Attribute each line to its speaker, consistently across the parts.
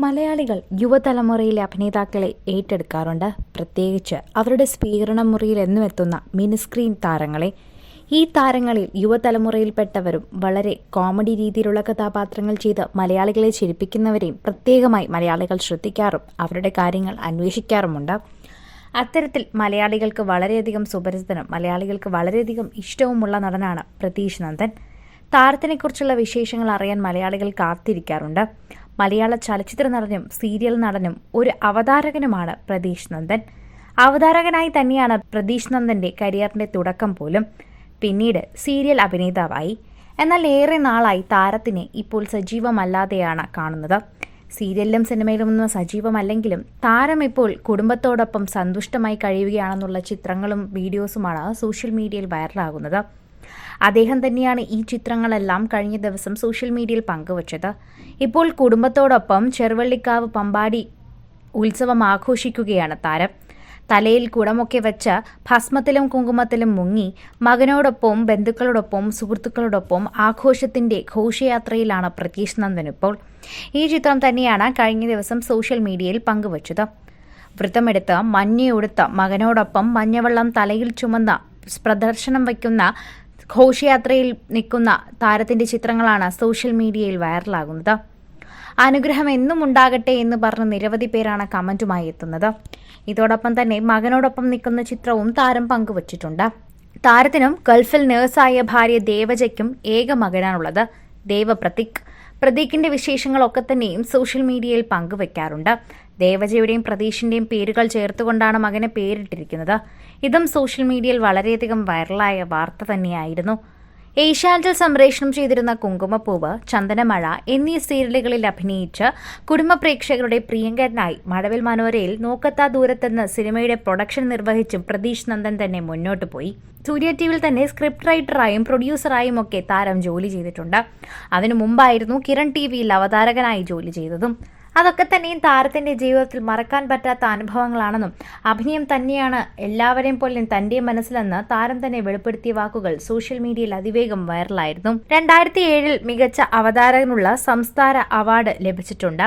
Speaker 1: മലയാളികൾ യുവതലമുറയിലെ അഭിനേതാക്കളെ ഏറ്റെടുക്കാറുണ്ട്. പ്രത്യേകിച്ച് അവരുടെ സ്വീകരണ മുറിയിൽ എന്നും എത്തുന്ന മിനിസ്ക്രീൻ താരങ്ങളെ. ഈ താരങ്ങളിൽ യുവതലമുറയിൽപ്പെട്ടവരും വളരെ കോമഡി രീതിയിലുള്ള കഥാപാത്രങ്ങൾ ചെയ്ത് മലയാളികളെ ചിരിപ്പിക്കുന്നവരെയും പ്രത്യേകമായി മലയാളികൾ ശ്രദ്ധിക്കാറും അവരുടെ കാര്യങ്ങൾ അന്വേഷിക്കാറുമുണ്ട്. അത്തരത്തിൽ മലയാളികൾക്ക് വളരെയധികം സുപരിചിതനും മലയാളികൾക്ക് വളരെയധികം ഇഷ്ടവുമുള്ള നടനാണ് പ്രതീഷ് നന്ദൻ. താരത്തിനെക്കുറിച്ചുള്ള വിശേഷങ്ങൾ അറിയാൻ മലയാളികൾ കാത്തിരിക്കാറുണ്ട്. മലയാള ചലച്ചിത്ര നടനും സീരിയൽ നടനും ഒരു അവതാരകനുമാണ് പ്രതീഷ് നന്ദൻ. അവതാരകനായി തന്നെയാണ് പ്രതീഷ് നന്ദന്റെ കരിയറിന്റെ തുടക്കം പോലും പിന്നീട് സീരിയൽ അഭിനേതാവായി. എന്നാൽ ഏറെ നാളായി താരത്തിനെ ഇപ്പോൾ സജീവമല്ലാതെയാണ് കാണുന്നത്. സീരിയലിലും സിനിമയിലും ഒന്നും സജീവമല്ലെങ്കിലും താരം ഇപ്പോൾ കുടുംബത്തോടൊപ്പം സന്തുഷ്ടമായി കഴിയുകയാണെന്നുള്ള ചിത്രങ്ങളും വീഡിയോസുമാണ് സോഷ്യൽ മീഡിയയിൽ വൈറലാകുന്നത് അദ്ദേഹം തന്നെയാണ് ഈ ചിത്രങ്ങളെല്ലാം കഴിഞ്ഞ ദിവസം സോഷ്യൽ മീഡിയയിൽ പങ്കുവച്ചത്. ഇപ്പോൾ കുടുംബത്തോടൊപ്പം ചെറുവള്ളിക്കാവ് പമ്പാടി ഉത്സവം ആഘോഷിക്കുകയാണ് താരം. തലയിൽ കുടമൊക്കെ വെച്ച് ഭസ്മത്തിലും കുങ്കുമത്തിലും മുങ്ങി മകനോടൊപ്പം ബന്ധുക്കളോടൊപ്പം സുഹൃത്തുക്കളോടൊപ്പം ആഘോഷത്തിന്റെ ഘോഷയാത്രയിലാണ് പ്രതീഷ് നന്ദൻ ഇപ്പോൾ. ഈ ചിത്രം തന്നെയാണ് കഴിഞ്ഞ ദിവസം സോഷ്യൽ മീഡിയയിൽ പങ്കുവച്ചത്. വൃത്തമെടുത്ത് മഞ്ഞയുടുത്ത മകനോടൊപ്പം മഞ്ഞവെള്ളം തലയിൽ ചുമന്ന പ്രദർശനം വയ്ക്കുന്ന ഘോഷയാത്രയിൽ നിൽക്കുന്ന താരത്തിന്റെ ചിത്രങ്ങളാണ് സോഷ്യൽ മീഡിയയിൽ വൈറലാകുന്നത്. അനുഗ്രഹം എന്നും ഉണ്ടാകട്ടെ എന്ന് പറഞ്ഞ് നിരവധി പേരാണ് കമന്റുമായി എത്തുന്നത്. ഇതോടൊപ്പം തന്നെ മകനോടൊപ്പം നിൽക്കുന്ന ചിത്രവും താരം പങ്കുവച്ചിട്ടുണ്ട്. താരത്തിനും ഗൾഫിൽ നേഴ്സായ ഭാര്യ ദേവജയ്ക്കും ഏക മകനാണുള്ളത്. ദേവപ്രതീക്. പ്രതീകിന്റെ വിശേഷങ്ങളൊക്കെ തന്നെയും സോഷ്യൽ മീഡിയയിൽ പങ്കുവെക്കാറുണ്ട്. ദേവജയുടെയും പ്രതീഷിന്റെയും പേരുകൾ ചേർത്തുകൊണ്ടാണ് മകനെ പേരിട്ടിരിക്കുന്നത്. ഇതും സോഷ്യൽ മീഡിയയിൽ വളരെയധികം വൈറലായ വാർത്ത തന്നെയായിരുന്നു. ഏഷ്യാനെറ്റിൽ സംപ്രേഷണം ചെയ്തിരുന്ന കുങ്കുമപ്പൂവ് ചന്ദനമഴ എന്നീ സീരിയലുകളിൽ അഭിനയിച്ച് കുടുംബ പ്രേക്ഷകരുടെ പ്രിയങ്കരനായി മഴവിൽ മനോരയിൽ നോക്കത്താ ദൂരത്തെന്ന് സിനിമയുടെ പ്രൊഡക്ഷൻ നിർവഹിച്ചും പ്രതീഷ് നന്ദൻ തന്നെ മുന്നോട്ട് പോയി. സൂര്യ ടി വിയിൽ തന്നെ സ്ക്രിപ്റ്റ് റൈറ്ററായും പ്രൊഡ്യൂസറായും ഒക്കെ താരം ജോലി ചെയ്തിട്ടുണ്ട്. അതിനു മുമ്പായിരുന്നു കിരൺ ടി വിയിൽ അവതാരകനായി ജോലി ചെയ്തതും. അതൊക്കെ തന്നെയും താരത്തിന്റെ ജീവിതത്തിൽ മറക്കാൻ പറ്റാത്ത അനുഭവങ്ങളാണെന്നും അഭിനയം തന്നെയാണ് എല്ലാവരെയും പോലെ തന്റെ മനസ്സിലെന്ന് താരം തന്നെ വെളിപ്പെടുത്തിയ വാക്കുകൾ സോഷ്യൽ മീഡിയയിൽ അതിവേഗം വൈറലായിരുന്നു. രണ്ടായിരത്തി ഏഴിൽ മികച്ച അവതാരകനുള്ള സംസ്ഥാന അവാർഡ് ലഭിച്ചിട്ടുണ്ട്.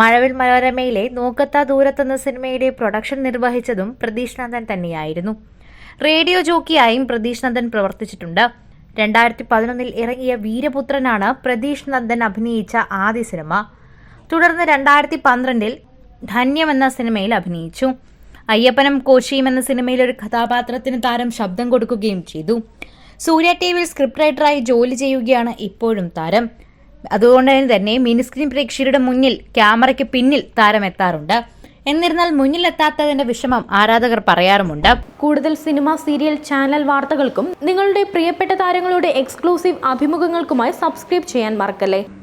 Speaker 1: മഴവിൽ മനോരമയിലെ നോക്കത്ത ദൂരത്തെന്ന സിനിമയുടെ പ്രൊഡക്ഷൻ നിർവഹിച്ചതും പ്രതീഷ് നന്ദൻ തന്നെയായിരുന്നു. റേഡിയോ ജോക്കിയായും പ്രതീഷ് നന്ദൻ പ്രവർത്തിച്ചിട്ടുണ്ട്. രണ്ടായിരത്തി പതിനൊന്നിൽ ഇറങ്ങിയ വീരപുത്രനാണ് പ്രതീഷ് നന്ദൻ അഭിനയിച്ച ആദ്യ സിനിമ. തുടർന്ന് രണ്ടായിരത്തി പന്ത്രണ്ടിൽ ധന്യം എന്ന സിനിമയിൽ അഭിനയിച്ചു. അയ്യപ്പനും കോശിയും എന്ന സിനിമയിൽ ഒരു കഥാപാത്രത്തിന് താരം ശബ്ദം കൊടുക്കുകയും ചെയ്തു. സൂര്യ ടി വിയിൽ സ്ക്രിപ്റ്റ് റൈറ്ററായി ജോലി ചെയ്യുകയാണ് ഇപ്പോഴും താരം. അതുകൊണ്ട് തന്നെ മിനി സ്ക്രീൻ പ്രേക്ഷകരുടെ മുന്നിൽ ക്യാമറയ്ക്ക് പിന്നിൽ താരം എത്താറുണ്ട്. എന്നിരുന്നാൽ മുന്നിലെത്താത്തതിന്റെ വിഷമം ആരാധകർ പറയാറുമുണ്ട്.
Speaker 2: കൂടുതൽ സിനിമ സീരിയൽ ചാനൽ വാർത്തകൾക്കും നിങ്ങളുടെ പ്രിയപ്പെട്ട താരങ്ങളുടെ എക്സ്ക്ലൂസീവ് അഭിമുഖങ്ങൾക്കുമായി സബ്സ്ക്രൈബ് ചെയ്യാൻ മറക്കല്ലേ?